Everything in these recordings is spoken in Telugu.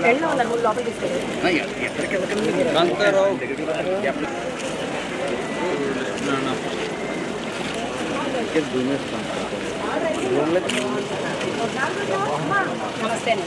వెళ్ళిన వాళ్ళని ముందు లోపలికి తీసుకెళ్ళి నమస్తే అండి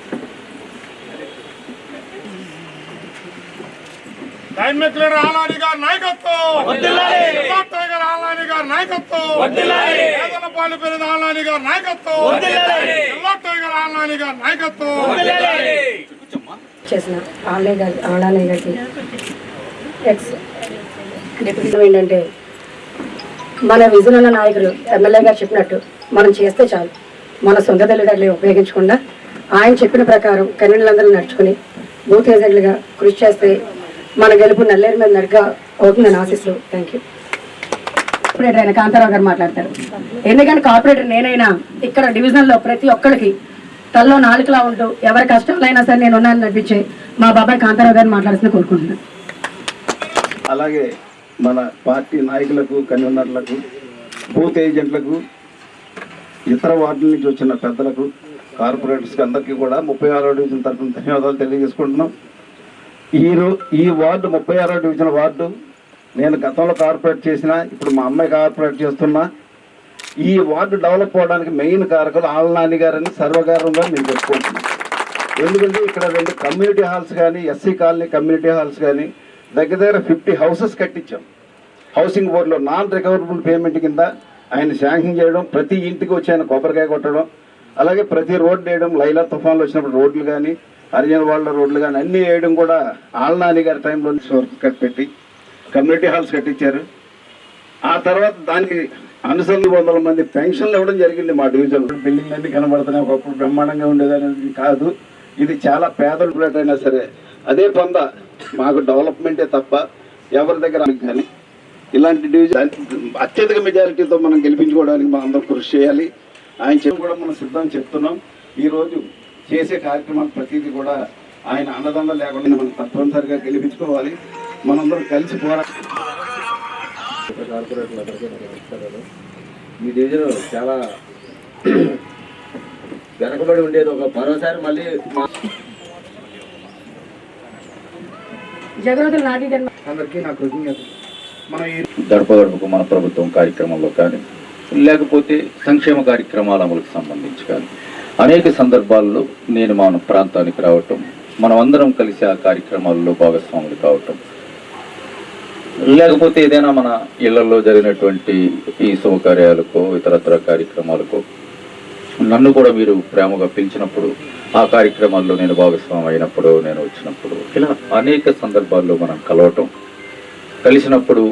ఆలాని గారి నాయకత్వం. టైగర్ ఆలాని గారి నాయకత్వం. పేదల పాలు పెరిగిన ఆలాని గారి నాయకత్వం. జిల్లా టైగర్ ఆలాని గారి నాయకత్వం చేసిన ఆలయ గారి ఆలయ గారికి ఎక్స్ డిప్యూటీ ఏంటంటే మన విజన్ ఉన్న నాయకులు ఎమ్మెల్యే గారు చెప్పినట్టు మనం చేస్తే చాలు. మన సొంత తెలివితేటలు ఉపయోగించకుండా ఆయన చెప్పిన ప్రకారం కన్వీనర్లందరూ నడుచుకుని బూత్ ఏజెంట్లుగా కృషి చేస్తే మన గెలుపు నల్లేరు మీద నడుగా అవుతుందని ఆశిస్తూ థ్యాంక్ యూ కార్పొరేటర్ అయిన కాంతారావు గారు మాట్లాడతారు. ఎందుకంటే కార్పొరేటర్ నేనైనా ఇక్కడ డివిజన్లో ప్రతి ఒక్కరికి తల్లో నాలుకలా ఉంటూ ఎవరి కష్టాలైనా సరే నేను ఉన్నానని నడిపించే మా బాబాయ్ కాంతారావు గారిని మాట్లాడుతున్న కోరుకుంటున్నాను అలాగే మన పార్టీ నాయకులకు కన్వీనర్లకు బూత్ ఏజెంట్లకు ఇతర వార్డుల నుంచి వచ్చిన పెద్దలకు కార్పొరేటర్స్కి అందరికీ కూడా ముప్పై ఆరో డివిజన్ తరఫున ధన్యవాదాలు తెలియజేసుకుంటున్నాం. ఈ ఈ వార్డు ముప్పై ఆరో డివిజన్ వార్డు నేను గతంలో కార్పొరేట్ చేసిన ఇప్పుడు మా అమ్మాయి కార్పొరేట్ చేస్తున్నా. ఈ వార్డు డెవలప్ అవడానికి మెయిన్ కారకులు ఆలనాని గారని సర్వకారంగా నేను చెప్పుకుంటున్నాను ఎందుకంటే ఇక్కడ రెండు కమ్యూనిటీ హాల్స్ కానీ ఎస్సీ కాలనీ కమ్యూనిటీ హాల్స్ కానీ దగ్గర దగ్గర ఫిఫ్టీ హౌసెస్ కట్టించాం. హౌసింగ్ బోర్డులో నాన్ రికవరబుల్ పేమెంట్ కింద ఆయన శాంక్షన్ చేయడం ప్రతి ఇంటికి వచ్చి ఆయన కొబ్బరికాయ కొట్టడం అలాగే ప్రతి రోడ్డు వేయడం లైలా తుఫాన్లు వచ్చినప్పుడు రోడ్లు కానీ హరిజన వాళ్ళ రోడ్లు కానీ అన్ని వేయడం కూడా ఆల్నాని గారి టైంలో వర్క్ పెట్టి కమ్యూనిటీ హాల్స్ కట్టించారు. ఆ తర్వాత దానికి అనుసరణ వందల మంది పెన్షన్లు ఇవ్వడం జరిగింది మా డివిజన్ బిల్డింగ్ అన్ని కనబడుతున్నాయి. ఒకప్పుడు బ్రహ్మాండంగా ఉండేదనేది కాదు. ఇది చాలా పేదల ప్లేట్ అయినా సరే అదే పొంద. మాకు డెవలప్మెంటే తప్ప ఎవరి దగ్గర కానీ. ఇలాంటి డివిజన్ అత్యధిక మెజారిటీతో మనం గెలిపించుకోవడానికి మనం అందరం కృషి చేయాలి. ఆయన చెప్పి కూడా మనం సిద్ధం చెప్తున్నాం. ఈరోజు చేసే కార్యక్రమాలు ప్రతిదీ కూడా ఆయన అన్నదండ లేకుండా మనం తప్పనిసరిగా గెలిపించుకోవాలి. మనందరం కలిసి పోరా ఈ డివిజన్ చాలా వెనకబడి ఉండేది ఒక మరోసారి మళ్ళీ మా అందరికీ నా మనం ఈ గడప గడపకు మన ప్రభుత్వం కార్యక్రమంలో కానీ లేకపోతే సంక్షేమ కార్యక్రమాల అమలుకు సంబంధించి కానీ అనేక సందర్భాల్లో నేను మన ప్రాంతానికి రావటం మనం అందరం కలిసి ఆ కార్యక్రమాల్లో భాగస్వాములు కావటం. లేకపోతే ఏదైనా మన ఇళ్ళలో జరిగినటువంటి ఈ శుభకార్యాలకో ఇతరత్ర కార్యక్రమాలకు నన్ను కూడా మీరు ప్రేమగా పిలిచినప్పుడు ఆ కార్యక్రమాల్లో నేను భాగస్వామి అయినప్పుడు నేను వచ్చినప్పుడు ఇలా అనేక సందర్భాల్లో మనం కలవటం. కలిసినప్పుడు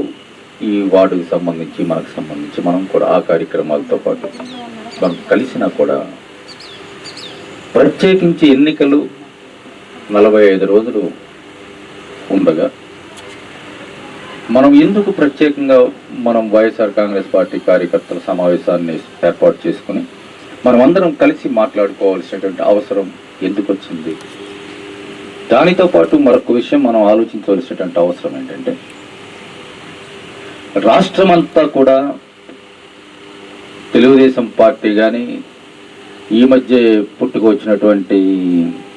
ఈ వార్డుకి సంబంధించి మనకు సంబంధించి మనం కూడా ఆ కార్యక్రమాలతో పాటు మనం కలిసినా కూడా ప్రత్యేకించి ఎన్నికలు నలభై ఐదు రోజులు ఉండగా మనం ఎందుకు ప్రత్యేకంగా మనం వైఎస్ఆర్ కాంగ్రెస్ పార్టీ కార్యకర్తల సమావేశాన్ని ఏర్పాటు చేసుకుని మనం అందరం కలిసి మాట్లాడుకోవాల్సినటువంటి అవసరం ఎందుకు వచ్చింది? దానితో పాటు మరొక విషయం మనం ఆలోచించవలసినటువంటి అవసరం ఏంటంటే రాష్ట్రమంతా కూడా తెలుగుదేశం పార్టీ కానీ ఈ మధ్య పుట్టుకొచ్చినటువంటి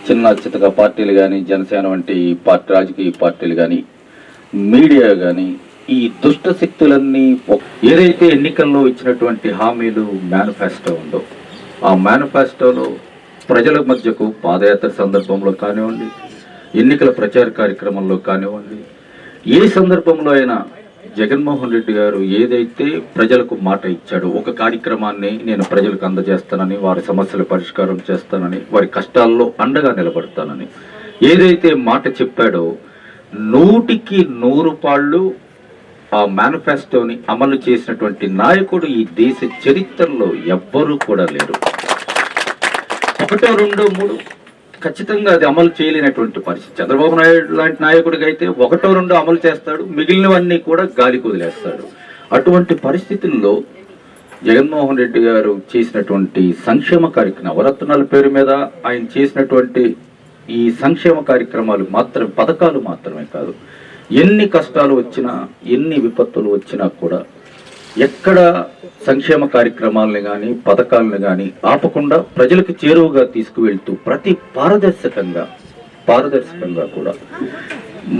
చిన్న చితక పార్టీలు కానీ జనసేన వంటి పార్టీ రాజకీయ పార్టీలు కానీ మీడియా కానీ ఈ దుష్ట శక్తులన్నీ ఏదైతే ఎన్నికల్లో ఇచ్చినటువంటి హామీలు మేనిఫెస్టో ఉందో ఆ మేనిఫెస్టోలో ప్రజల మధ్యకు పాదయాత్ర సందర్భంలో కానివ్వండి ఎన్నికల ప్రచార కార్యక్రమంలో కానివ్వండి ఏ సందర్భంలో అయినా జగన్మోహన్ రెడ్డి గారు ఏదైతే ప్రజలకు మాట ఇచ్చాడో ఒక కార్యక్రమాన్ని నేను ప్రజలకు అందజేస్తానని వారి సమస్యల పరిష్కారం చేస్తానని వారి కష్టాల్లో అండగా నిలబడతానని ఏదైతే మాట చెప్పాడో నూటికి నూరు పాళ్ళు ఆ మేనిఫెస్టోని అమలు చేసినటువంటి నాయకుడు ఈ దేశ చరిత్రలో ఎవ్వరూ కూడా లేరు. ఒకటో రెండో మూడు ఖచ్చితంగా అది అమలు చేయలేనటువంటి పరిస్థితి. చంద్రబాబు నాయుడు లాంటి నాయకుడికి అయితే ఒకటో రెండో అమలు చేస్తాడు మిగిలినవన్నీ కూడా గాలికి వదిలేస్తాడు. అటువంటి పరిస్థితుల్లో జగన్మోహన్ రెడ్డి గారు చేసినటువంటి సంక్షేమ కార్యక్రమం నవరత్నాల పేరు మీద ఆయన చేసినటువంటి ఈ సంక్షేమ కార్యక్రమాలు మాత్రం పథకాలు మాత్రమే కాదు ఎన్ని కష్టాలు వచ్చినా ఎన్ని విపత్తులు వచ్చినా కూడా ఎక్కడ సంక్షేమ కార్యక్రమాలను కానీ పథకాలను కానీ ఆపకుండా ప్రజలకు చేరువగా తీసుకువెళ్తూ ప్రతి పారదర్శకంగా పారదర్శకంగా కూడా.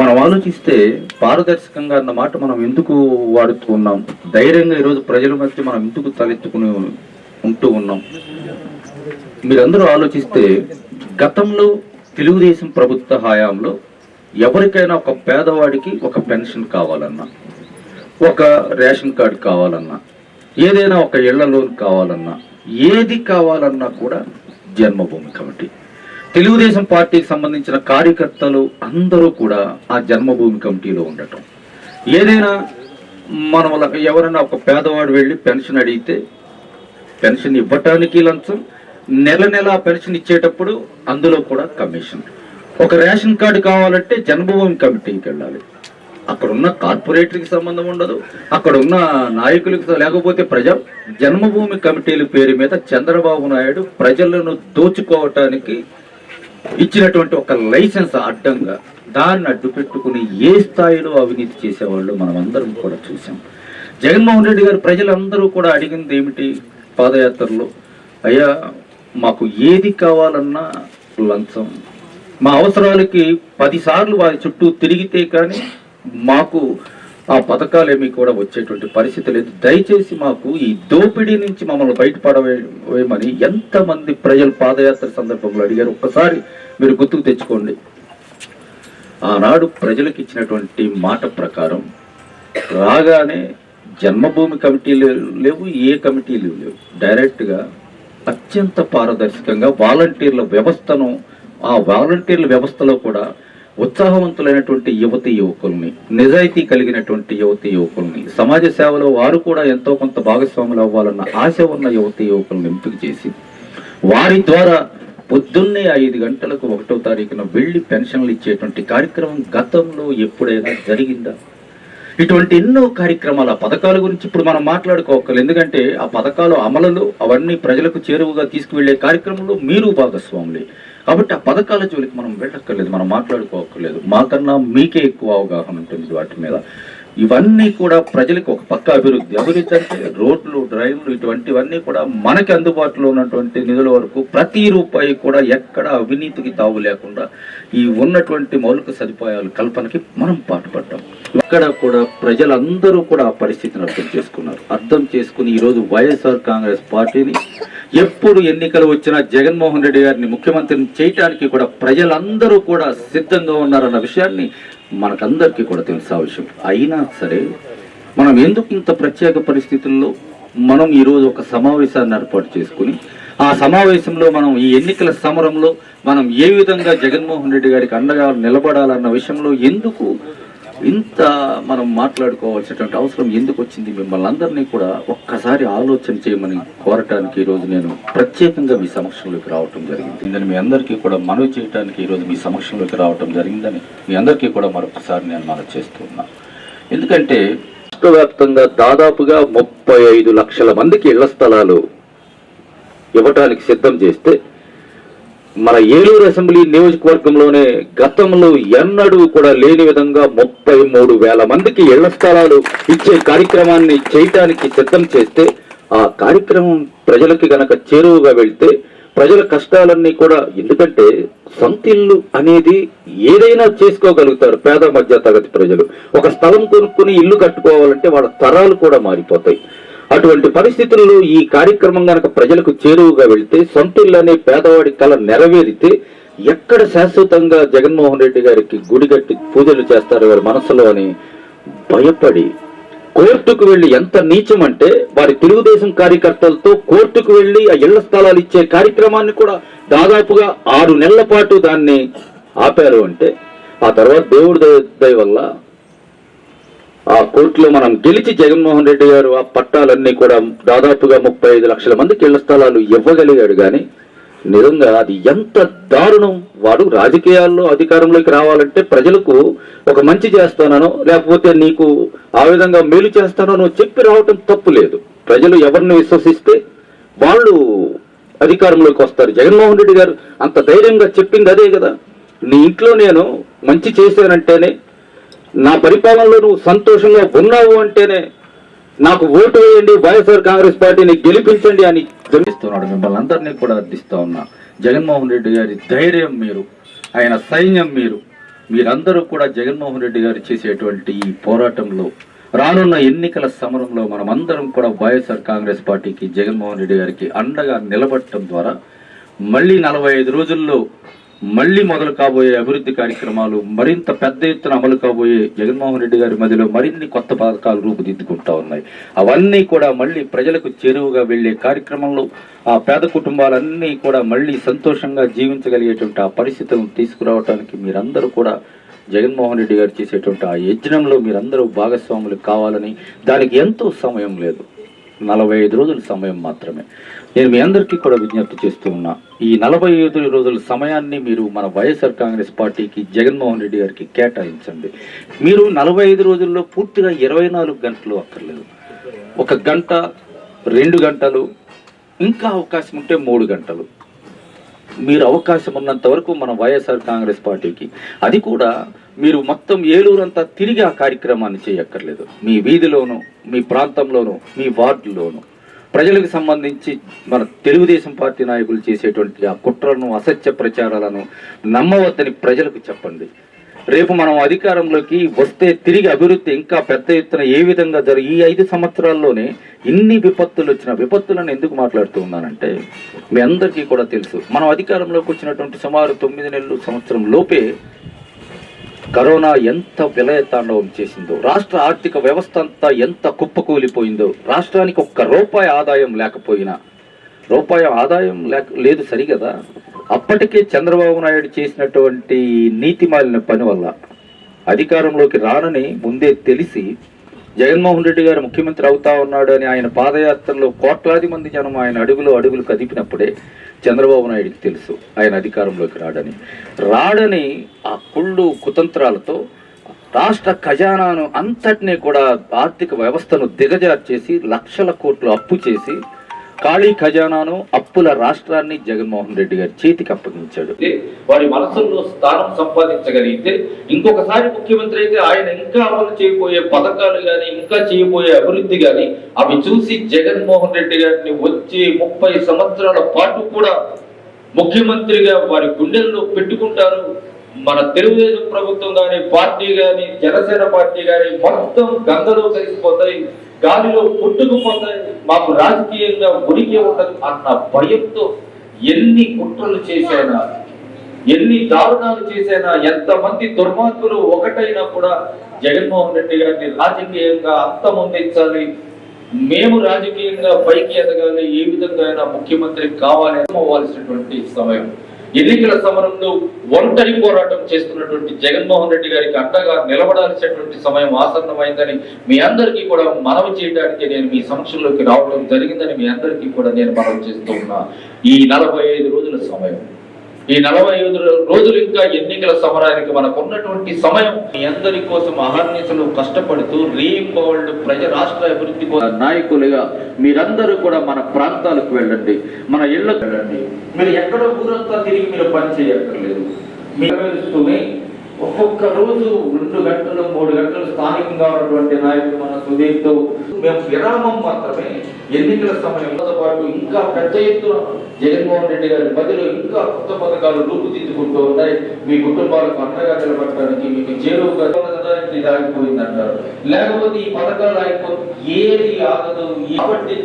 మనం ఆలోచిస్తే పారదర్శకంగా అన్న మాట మనం ఎందుకు వాడుతూ ఉన్నాం? ధైర్యంగా ఈరోజు ప్రజల మధ్య మనం ఎందుకు తలెత్తుకుని ఉంటూ ఉన్నాం? మీరందరూ ఆలోచిస్తే గతంలో తెలుగుదేశం ప్రభుత్వ హయాంలో ఎవరికైనా ఒక పేదవాడికి ఒక పెన్షన్ కావాలన్నా ఒక రేషన్ కార్డు కావాలన్నా ఏదైనా ఒక ఇళ్ళ లోన్ కావాలన్నా ఏది కావాలన్నా కూడా జన్మభూమి కమిటీ. తెలుగుదేశం పార్టీకి సంబంధించిన కార్యకర్తలు అందరూ కూడా ఆ జన్మభూమి కమిటీలో ఉండటం. ఏదైనా మన వల్ల ఎవరైనా ఒక పేదవాడు వెళ్ళి పెన్షన్ అడిగితే పెన్షన్ ఇవ్వటానికి లంచం నెల నెల పెన్షన్ ఇచ్చేటప్పుడు అందులో కూడా కమిషన్. ఒక రేషన్ కార్డు కావాలంటే జన్మభూమి కమిటీకి వెళ్ళాలి. అక్కడ ఉన్న కార్పొరేటర్కి సంబంధం ఉండదు అక్కడ ఉన్న నాయకులకు లేకపోతే ప్రజా జన్మభూమి కమిటీల పేరు మీద చంద్రబాబు నాయుడు ప్రజలను దోచుకోవటానికి ఇచ్చినటువంటి ఒక లైసెన్స్ అడ్డంగా దాన్ని అడ్డు పెట్టుకుని ఏ స్థాయిలో అవినీతి చేసేవాళ్ళు మనం అందరం కూడా చూసాం జగన్మోహన్ రెడ్డి గారు ప్రజలందరూ కూడా అడిగింది ఏమిటి పాదయాత్రలో? అయ్యా మాకు ఏది కావాలన్నా లంచం మా అవసరాలకి పదిసార్లు వారి చుట్టూ తిరిగితే కానీ మాకు ఆ పథకాలు కూడా వచ్చేటువంటి పరిస్థితి లేదు. దయచేసి మాకు ఈ దోపిడీ నుంచి మమ్మల్ని బయటపడవేయమని ఎంతమంది ప్రజలు పాదయాత్ర సందర్భంలో అడిగారు. ఒక్కసారి మీరు గుర్తుకు తెచ్చుకోండి. ఆనాడు ప్రజలకు ఇచ్చినటువంటి మాట ప్రకారం రాగానే జన్మభూమి కమిటీలు లేవు ఏ కమిటీలు లేవు. డైరెక్ట్గా అత్యంత పారదర్శకంగా వాలంటీర్ల వ్యవస్థను ఆ వాలంటీర్ల వ్యవస్థలో కూడా ఉత్సాహవంతులైనటువంటి యువతి యువకుల్ని నిజాయితీ కలిగినటువంటి యువతి యువకుల్ని సమాజ సేవలో వారు కూడా ఎంతో కొంత భాగస్వాములు అవ్వాలన్న ఆశ ఉన్న యువతి యువకులను ఎంపిక చేసి వారి ద్వారా పొద్దున్నే ఐదు గంటలకు ఒకటో తారీఖున వెళ్ళి పెన్షన్లు ఇచ్చేటువంటి కార్యక్రమం గతంలో ఎప్పుడైనా జరిగిందా? ఇటువంటి ఎన్నో కార్యక్రమాలు ఆ పథకాల గురించి ఇప్పుడు మనం మాట్లాడుకోవాలి ఎందుకంటే ఆ పథకాలు అమలులు అవన్నీ ప్రజలకు చేరువుగా తీసుకువెళ్ళే కార్యక్రమంలో మీరు భాగస్వాములే. కాబట్టి ఆ పథకాల జోలికి మనం వెళ్ళక్కర్లేదు మనం మాట్లాడుకోక్కర్లేదు. మాకన్నా మీకే ఎక్కువ అవగాహన ఉంటుంది వాటి మీద. ఇవన్నీ కూడా ప్రజలకు ఒక పక్క అభివృద్ధి. అభివృద్ధి అంటే రోడ్లు డ్రైన్లు ఇటువంటివన్నీ కూడా మనకి అందుబాటులో ఉన్నటువంటి నిధుల వరకు ప్రతి రూపాయి కూడా ఎక్కడ అవినీతికి తావు లేకుండా ఈ ఉన్నటువంటి మౌలిక సదుపాయాల కల్పనకి మనం పాటుపడ్డాం. ఇక్కడ కూడా ప్రజలందరూ కూడా ఆ పరిస్థితిని అర్థం చేసుకున్నారు. అర్థం చేసుకుని ఈరోజు వైఎస్ఆర్ కాంగ్రెస్ పార్టీని ఎప్పుడు ఎన్నికలు వచ్చినా జగన్మోహన్ రెడ్డి గారిని ముఖ్యమంత్రిని చేయటానికి కూడా ప్రజలందరూ కూడా సిద్ధంగా ఉన్నారన్న విషయాన్ని మనకందరికీ కూడా తెలుసా విషయం. అయినా సరే మనం ఎందుకు ఇంత ప్రత్యేక పరిస్థితుల్లో మనం ఈరోజు ఒక సమావేశాన్ని ఏర్పాటు చేసుకుని ఆ సమావేశంలో మనం ఈ ఎన్నికల సమరంలో మనం ఏ విధంగా జగన్మోహన్ రెడ్డి గారికి అండగా నిలబడాలన్న విషయంలో ఎందుకు ఇంత మనం మాట్లాడుకోవాల్సినటువంటి అవసరం ఎందుకు వచ్చింది? మిమ్మల్ని అందరినీ కూడా ఒక్కసారి ఆలోచన చేయమని కోరటానికి ఈరోజు నేను ప్రత్యేకంగా మీ సమక్షంలోకి రావటం జరిగింది. నేను మీ అందరికీ కూడా మనవి చేయడానికి ఈరోజు మీ సమక్షంలోకి రావటం జరిగిందని మీ అందరికీ కూడా మరొకసారి నేను మనవి చేస్తున్నా ఎందుకంటే రాష్ట్రవ్యాప్తంగా దాదాపుగా ముప్పై ఐదు లక్షల మందికి ఇళ్ళ స్థలాలు ఇవ్వటానికి సిద్ధం చేస్తే మన ఏలూరు అసెంబ్లీ నియోజకవర్గంలోనే గతంలో ఎన్నడూ కూడా లేని విధంగా ముప్పై మూడు వేల మందికి ఇళ్ళ స్థలాలు ఇచ్చే కార్యక్రమాన్ని చేయటానికి సిద్ధం చేస్తే ఆ కార్యక్రమం ప్రజలకి గనక చేరువగా వెళ్తే ప్రజల కష్టాలన్నీ కూడా ఎందుకంటే సొంత ఇల్లు అనేది ఏదైనా చేసుకోగలుగుతారు పేద మధ్య తరగతి ప్రజలు. ఒక స్థలం కొనుక్కుని ఇల్లు కట్టుకోవాలంటే వాళ్ళ తరాలు కూడా మారిపోతాయి. అటువంటి పరిస్థితుల్లో ఈ కార్యక్రమం గనక ప్రజలకు చేరువుగా వెళ్తే సొంతిల్లనే అనే పేదవాడి కళ నెరవేరితే ఎక్కడ శాశ్వతంగా జగన్మోహన్ రెడ్డి గారికి గుడి కట్టి పూజలు చేస్తారు వారి మనసులో అని భయపడి కోర్టుకు వెళ్ళి ఎంత నీచం అంటే వారి తెలుగుదేశం కార్యకర్తలతో కోర్టుకు వెళ్ళి ఆ ఇళ్ళ స్థలాలు ఇచ్చే కార్యక్రమాన్ని కూడా దాదాపుగా ఆరు నెలల పాటు దాన్ని ఆపారు అంటే ఆ తర్వాత దేవుడి దయ వల్ల ఆ కోర్టులో మనం గెలిచి జగన్మోహన్ రెడ్డి గారు ఆ పట్టాలన్నీ కూడా దాదాపుగా ముప్పై ఐదు లక్షల మందికి ఇళ్ళ స్థలాలు ఇవ్వగలిగాడు కానీ నిజంగా అది ఎంత దారుణం. వాడు రాజకీయాల్లో అధికారంలోకి రావాలంటే ప్రజలకు ఒక మంచి చేస్తానో లేకపోతే నీకు ఆ విధంగా మేలు చేస్తానో చెప్పి రావటం తప్పు లేదు. ప్రజలు ఎవరిని విశ్వసిస్తే వాళ్ళు అధికారంలోకి వస్తారు. జగన్మోహన్ రెడ్డి గారు అంత ధైర్యంగా చెప్పింది అదే కదా. నీ ఇంట్లో నేను మంచి చేశానంటేనే నా పరిపాలనలో నువ్వు సంతోషంగా ఉన్నావు అంటేనే నాకు ఓటు వేయండి వైఎస్ఆర్ కాంగ్రెస్ పార్టీని గెలిపించండి అని గమనిస్తున్నాడు మిమ్మల్ని అందరినీ కూడా అర్థిస్తా ఉన్నా. జగన్మోహన్ రెడ్డి గారి ధైర్యం మీరు ఆయన సైన్యం మీరు మీరందరూ కూడా జగన్మోహన్ రెడ్డి గారు చేసేటువంటి ఈ పోరాటంలో రానున్న ఎన్నికల సమరంలో మనమందరం కూడా వైఎస్ఆర్ కాంగ్రెస్ పార్టీకి జగన్మోహన్ రెడ్డి గారికి అండగా నిలబడటం ద్వారా మళ్ళీ నలభై ఐదు రోజుల్లో మళ్ళీ మొదలు కాబోయే అభివృద్ధి కార్యక్రమాలు మరింత పెద్ద ఎత్తున అమలు కాబోయే జగన్మోహన్ రెడ్డి గారి మధ్యలో మరిన్ని కొత్త పథకాలు రూపుదిద్దుకుంటా ఉన్నాయి. అవన్నీ కూడా మళ్ళీ ప్రజలకు చేరువుగా వెళ్ళే కార్యక్రమంలో ఆ పేద కుటుంబాలన్నీ కూడా మళ్ళీ సంతోషంగా జీవించగలిగేటువంటి ఆ పరిస్థితులను తీసుకురావడానికి మీరందరూ కూడా జగన్మోహన్ రెడ్డి గారు చేసేటువంటి ఆ యజ్ఞంలో మీరందరూ భాగస్వాములు కావాలని దానికి ఎంతో సమయం లేదు. నలభై ఐదు రోజుల సమయం మాత్రమే. నేను మీ అందరికీ కూడా విజ్ఞప్తి చేస్తూ ఉన్నా ఈ నలభై ఐదు రోజుల సమయాన్ని మీరు మన వైఎస్ఆర్ కాంగ్రెస్ పార్టీకి జగన్మోహన్ రెడ్డి గారికి కేటాయించండి. మీరు నలభై ఐదు రోజుల్లో పూర్తిగా ఇరవై నాలుగు గంటలు అక్కర్లేదు. ఒక గంట రెండు గంటలు ఇంకా అవకాశం ఉంటే మూడు గంటలు. మీరు అవకాశం ఉన్నంత వరకు మన వైఎస్ఆర్ కాంగ్రెస్ పార్టీకి. అది కూడా మీరు మొత్తం ఏలూరంతా తిరిగి ఆ కార్యక్రమాన్ని చేయక్కర్లేదు. మీ వీధిలోను మీ ప్రాంతంలోను మీ వార్డులోనూ. ప్రజలకు సంబంధించి మన తెలుగుదేశం పార్టీ నాయకులు చేసేటువంటి ఆ కుట్రలను అసత్య ప్రచారాలను నమ్మవద్దని ప్రజలకు చెప్పండి. రేపు మనం అధికారంలోకి వస్తే తిరిగి అభివృద్ధి ఇంకా పెద్ద ఎత్తున ఏ విధంగా జరిగి ఈ ఐదు సంవత్సరాల్లోనే ఇన్ని విపత్తులు వచ్చిన విపత్తులను ఎందుకు మాట్లాడుతూ ఉన్నానంటే మీ అందరికీ కూడా తెలుసు. మనం అధికారంలోకి వచ్చినటువంటి సుమారు తొమ్మిది నెలలు సంవత్సరం లోపే కరోనా ఎంత విలయతాండవం చేసిందో రాష్ట్ర ఆర్థిక వ్యవస్థ అంతా ఎంత కుప్పకూలిపోయిందో రాష్ట్రానికి ఒక్క రూపాయి ఆదాయం లేకపోయినా రూపాయి ఆదాయం లేక లేదు సరిగదా? అప్పటికే చంద్రబాబు నాయుడు చేసినటువంటి నీతి మాలిన పని వల్ల అధికారంలోకి రానని ముందే తెలిసి జగన్మోహన్ రెడ్డి గారు ముఖ్యమంత్రి అవుతా ఉన్నాడు అని ఆయన పాదయాత్రలో కోట్లాది మంది జనం ఆయన అడుగులో అడుగులు కదిపినప్పుడే చంద్రబాబు నాయుడికి తెలుసు ఆయన అధికారంలోకి రాడని. రాడని ఆ కుళ్ళు కుతంత్రాలతో రాష్ట్ర ఖజానాను అంతటినీ కూడా ఆర్థిక వ్యవస్థను దిగజార్చేసి లక్షల కోట్లు అప్పు చేసి ఖాళీ ఖజానాను అప్పుల రాష్ట్రాన్ని జగన్మోహన్ రెడ్డి గారి చేతికి అప్పగించాడు. వారి మనసుల్లో స్థానం సంపాదించగలిగితే ఇంకొకసారి ముఖ్యమంత్రి అయితే ఆయన ఇంకా అమలు చేయబోయే పథకాలు గాని ఇంకా చేయబోయే అభివృద్ధి గాని అవి చూసి జగన్మోహన్ రెడ్డి గారిని వచ్చే ముప్పై సంవత్సరాల పాటు కూడా ముఖ్యమంత్రిగా వారి గుండెల్లో పెట్టుకుంటారు. మన తెలుగుదేశం ప్రభుత్వం కానీ పార్టీ కానీ జనసేన పార్టీ కానీ మొత్తం గంగలో కలిసిపోతాయి. గాలిలో కొట్టుకుపోతాయి మాకు రాజకీయంగా ఉనికి ఉండదు అన్న భయంతో ఎన్ని కుట్రలు చేశాయినా ఎన్ని దారుణాలు చేశానా ఎంతమంది దుర్మార్గులు ఒకటైనా కూడా జగన్మోహన్ రెడ్డి గారిని రాజకీయంగా అంతమొందించాలి మేము రాజకీయంగా పైకి ఎదగాలి. ఏ విధంగా అయినా ముఖ్యమంత్రి కావాలి అవ్వాల్సినటువంటి సమయం. ఎన్నికల సమరంలో ఒంటరి పోరాటం చేస్తున్నటువంటి జగన్మోహన్ రెడ్డి గారికి అండగా నిలబడాల్సినటువంటి సమయం ఆసన్నమైందని మీ అందరికీ కూడా మనవి చేయడానికి నేను మీ సమక్షంలోకి రావడం జరిగిందని మీ అందరికీ కూడా నేను మనవి చేస్తూ ఉన్నా. ఈ నలభై ఐదు రోజుల సమయం. ఈ నలభై ఐదు రోజులు ఇంకా ఎన్నికల సమరానికి మనకు ఉన్నటువంటి సమయం. మీ అందరి కోసం అహర్నిశలు కష్టపడుతూ రీయింబౌల్డ్ ప్రజ రాష్ట్ర అభివృద్ధి కోసం నాయకులుగా మీరందరూ కూడా మన ప్రాంతాలకు వెళ్ళండి మన ఇళ్ళకు వెళ్ళండి. మీరు ఎక్కడో ఊరంతా తిరిగి మీరు పని చేయక్కర్లేదు. మీరు ఒక్కొక్క రోజు రెండు గంటలు మూడు గంటలు స్థానికంగా ఉన్నటువంటి నాయకులు మన సుదీప్తో మేము విరామం మాత్రమే ఎన్నికల సమయంలో పాటు ఇంకా పెద్ద ఎత్తున జగన్మోహన్ రెడ్డి గారి బదిలో ఇంకా కొత్త పథకాలు రూపుదిద్దుకుంటూ ఉన్నాయి మీ కుటుంబాలకు అండగా నిలబడటానికి మీకు చేరువుగా ఇది ఆగిపోయిందంటారు లేకపోతే ఈ పథకాలు ఆగిపోతే ఏది ఆగదు. కాబట్టి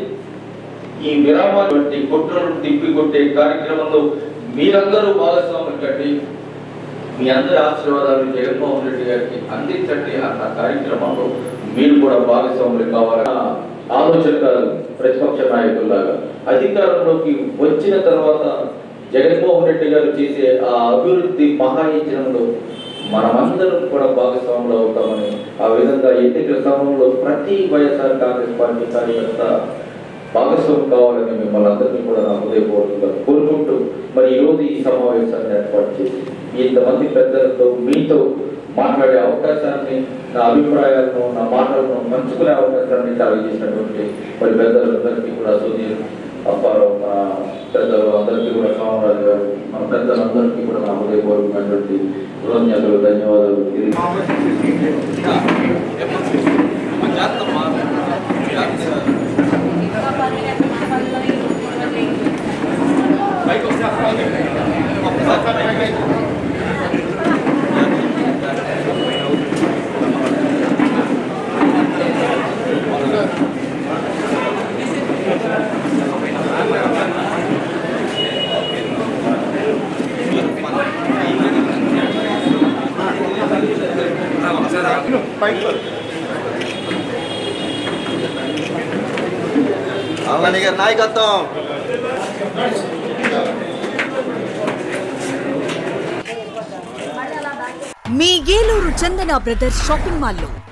ఈ విరామాలు వంటి తిప్పి తిప్పికొట్టే కార్యక్రమంలో మీరందరూ భాగస్వాములు కండి. మీ అందరి ఆశీర్వాదాలు జగన్మోహన్ రెడ్డి గారికి అందించండి అన్న కార్యక్రమంలో మీరు కూడా భాగస్వాములు కావాలన్న ఆలోచన కాదు ప్రతిపక్ష నాయకుల్లాగా. అధికారంలోకి వచ్చిన తర్వాత జగన్మోహన్ రెడ్డి గారు చేసే ఆ అభివృద్ధి మహాయజ్ఞంలో మనమందరం కూడా భాగస్వాములు అవుతామని ఆ విధంగా ఎన్నికల సమయంలో ప్రతి వైఎస్ఆర్ కాంగ్రెస్ పార్టీ కార్యకర్త భాగస్వామి కావాలని మిమ్మల్ని అందరినీ కూడా నా హృదయపూర్వకంగా కోరుకుంటూ మరి ఈరోజు ఈ సమావేశాన్ని ఏర్పాటు చేసి ఇంతమంది పెద్దలతో మీతో మాట్లాడే అవకాశాన్ని నా అభిప్రాయాలను నా మాటలను పంచుకునే అవకాశాన్ని కలిగజేసినటువంటి మరి పెద్దలందరికీ కూడా సుధీర్ అప్పారావు మన పెద్దలు అందరికీ కూడా సోమరాజు గారు మన పెద్దలందరికీ కూడా నా హృదయపూర్వకమైనటువంటి కృతజ్ఞతలు ధన్యవాదాలు తెలియ ఆళ్ళని గారి నాయకత్వం. మీ ఏలూరు చందన బ్రదర్స్ షాపింగ్ మాల్లో.